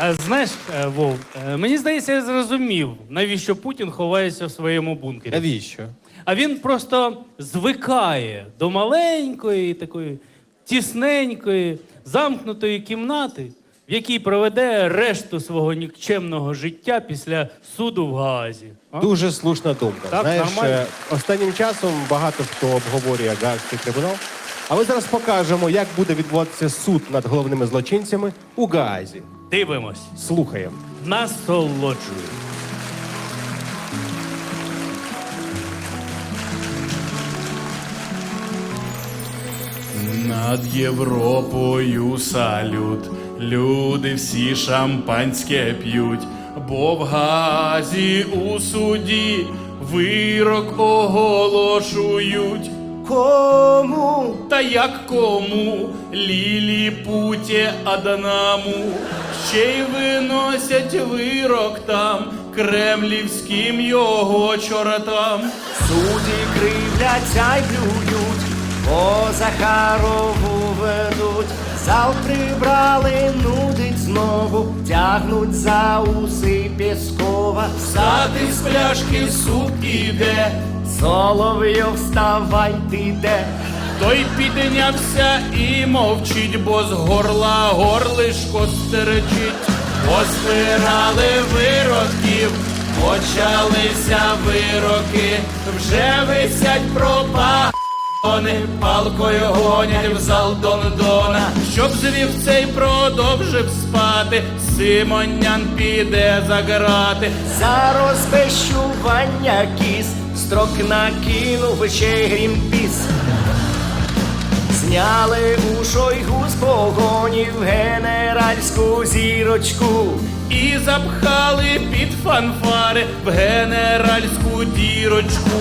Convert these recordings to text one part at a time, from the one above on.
А знаєш, е, Вов, е, мені здається, я зрозумів, навіщо Путін ховається в своєму бункері. Навіщо? А він просто звикає до маленької, такої тісненької, замкнутої кімнати, в якій проведе решту свого нікчемного життя після суду в Гаазі. А? Дуже слушна думка. Так, Знаєш, нормально. е, останнім часом багато хто обговорює Гаагський трибунал. А ми зараз покажемо, як буде відбуватися суд над головними злочинцями у Гаазі. Дивимось, Слухаємо. насолоджуємо. Над Європою салют, люди всі шампанське п'ють, бо в газі у суді вирок оголошують. Кому? Та як кому? Лілі путі одному, ще й виносять вирок там, кремлівським його чоротам. Судді кривляться й блюють, по Захарову ведуть, зал прибрали, нудить знову, тягнуть за уси Пєскова. Стати з пляшки суп іде, Соловйов, вставай, ти де? той піднявся і мовчить, бо з горла горлишко стерчить. Поспирали вироків, почалися вироки, вже висять пропагони, палкою гонять в зал Дондона, щоб звів цей продовжив спати, Симонян піде за грати. За розбещування кіс, строк накинув ще й грімпіс. Зняли у шойгу з погонів генеральську зірочку. І запхали під фанфари в генеральську дірочку.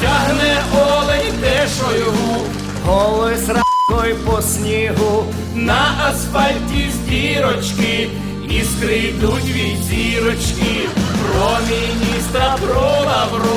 Тягне олень дешойгу Голос ракой по снігу, на асфальті з дірочки. Іскри йдуть від зірочки. Про міністра, про не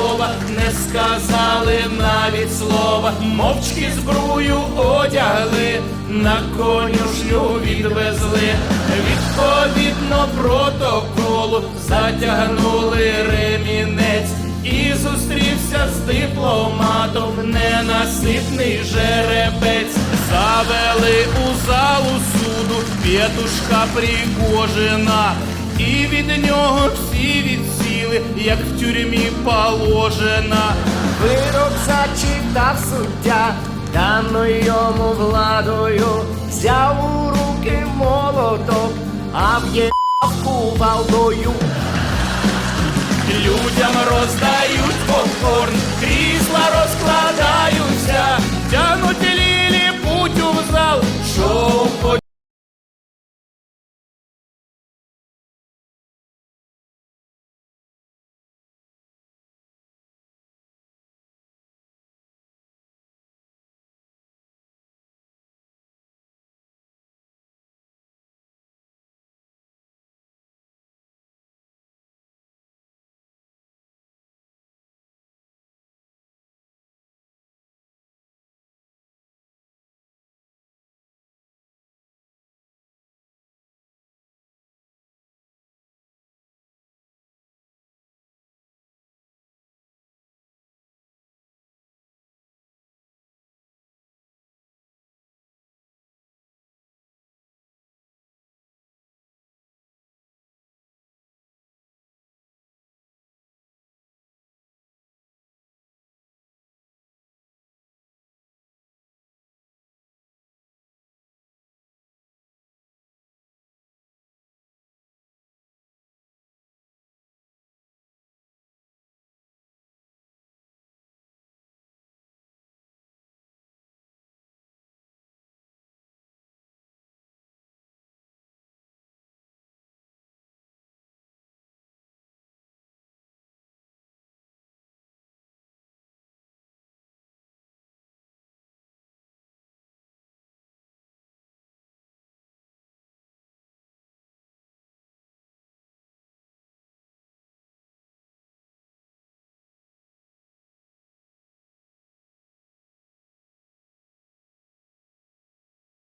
сказали навіть слова. Мовчки збрую одягли, на конюшню відвезли. Відповідно протоколу затягнули ремінець. І зустрівся з дипломатом ненаситний жеребець. Завели у залу суду п'ятушка Пригожина. І від нього всі як в тюрмі положена. вирок зачитав суддя, даною йому владою, взяв у руки молоток, а в'єбав кувалдою. Людям роздають